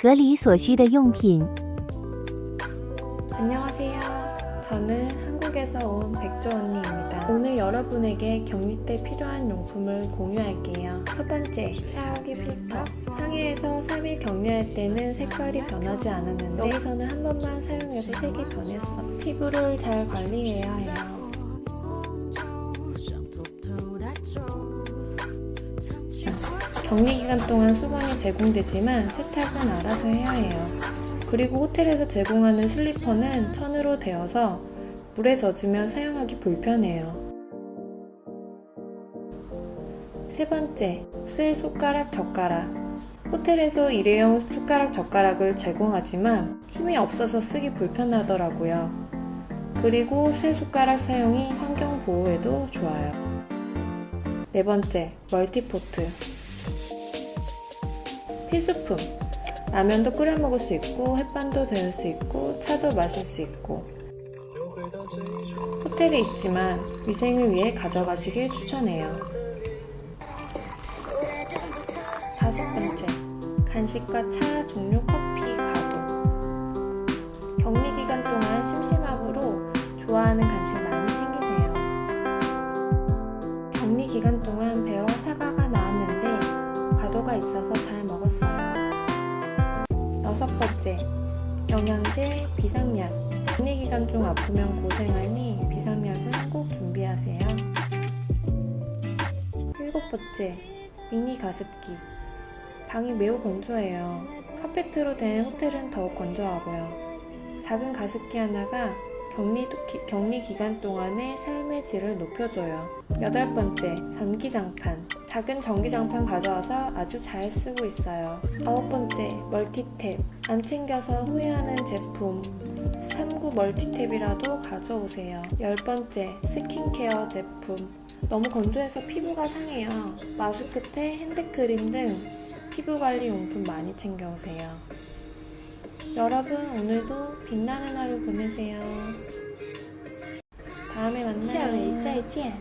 隔离所需的用品。 안녕하세요. 저는 한국에서 온 백조 언니입니다. 오늘 여러분에게 격리 때 필요한 용품을 공유할게요. 첫 번째, 샤워기 필터. 상해에서 3일 격리할 때는 색깔이 변하지 않았는데 여기서는 한 번만 사용해도 색이 변했어. 피부를 잘 관리해야 해요. 격리 기간 동안 수건이 제공되지만 세탁은 알아서 해야 해요. 그리고 호텔에서 제공하는 슬리퍼는 천으로 되어서 물에 젖으면 사용하기 불편해요. 세 번째, 쇠 숟가락 젓가락. 호텔에서 일회용 숟가락 젓가락을 제공하지만 힘이 없어서 쓰기 불편하더라고요. 그리고 쇠 숟가락 사용이 환경 보호에도 좋아요. 네 번째, 멀티포트. 필수품. 라면도 끓여 먹을 수 있고 햇반도 데울 수 있고 차도 마실 수 있고 호텔에 있지만 위생을 위해 가져가시길 추천해요. 다섯 번째, 간식과 차, 종류, 과도가 있어서 잘 먹었어요. 여섯 번째, 영양제, 비상약. 격리 기간 중 아프면 고생하니 비상약은 꼭 준비하세요. 일곱 번째, 미니 가습기. 방이 매우 건조해요. 카페트로 된 호텔은 더욱 건조하고요. 작은 가습기 하나가 격리, 기- 격리 기간 동안의 삶의 질을 높여줘요. 여덟 번째, 전기장판. 작은 전기장판 가져와서 아주 잘 쓰고 있어요. 아홉 번째, 멀티탭. 안 챙겨서 후회하는 제품. 3구 멀티탭이라도 가져오세요. 열 번째, 스킨케어 제품. 너무 건조해서 피부가 상해요. 마스크팩, 핸드크림 등 피부 관리 용품 많이 챙겨오세요. 여러분 오늘도 빛나는 하루 보내세요. 다음에 만나요. 下回再见。